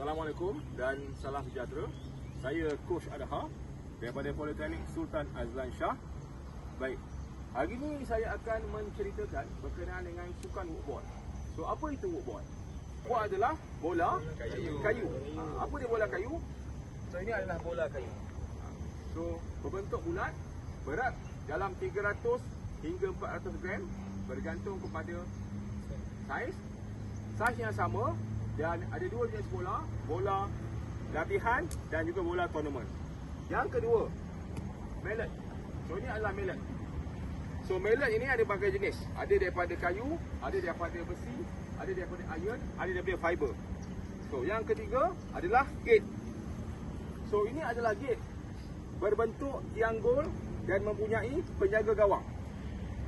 Assalamualaikum dan salam sejahtera. Saya Coach Adha daripada Politeknik Sultan Azlan Shah. Baik, hari ini saya akan menceritakan berkenaan dengan sukan woodball. So, apa itu woodball? Woodball adalah bola kayu. kayu. Ha, apa dia bola kayu? So ini adalah bola kayu. So, berbentuk bulat, berat dalam 300 hingga 400 gram bergantung kepada saiz. Saiz yang sama dan ada dua jenis bola, bola latihan dan juga bola tournament. Yang kedua, mallet. So ini adalah mallet. So mallet ini ada berbagai jenis. Ada daripada kayu, ada daripada besi, ada daripada iron, ada daripada fiber. So yang ketiga adalah gate. So ini adalah gate berbentuk triangle dan mempunyai penjaga gawang.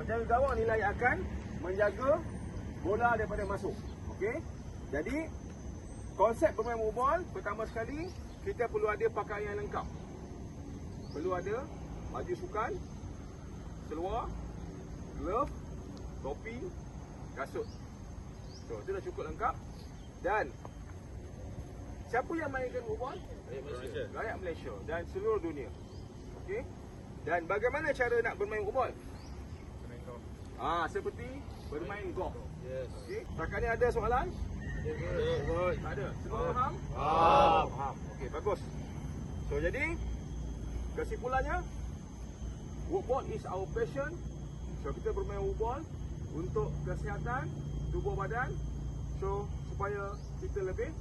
Penjaga gawang nilai akan menjaga bola daripada masuk. Okey. Jadi konsep bermain woodball pertama sekali kita perlu ada pakaian yang lengkap. Perlu ada baju sukan, seluar, glove, topi, kasut. So, itu dah cukup lengkap. Dan siapa yang mainkan woodball? Malaysia. Rakyat Malaysia dan seluruh dunia. Okey. Dan bagaimana cara nak bermain woodball? Ah, seperti bermain golf. Yes. Okey. Ni ada soalan? Good. Tak ada. Semua faham? Faham. Faham. Okey, bagus. So jadi kesimpulannya woodball is our passion. So kita bermain woodball untuk kesihatan tubuh badan. So supaya kita lebih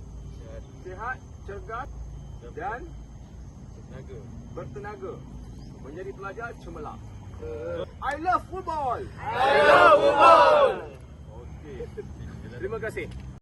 sihat, cergas dan Tenaga. bertenaga menjadi pelajar cemerlang. I love football. I love football. democracy.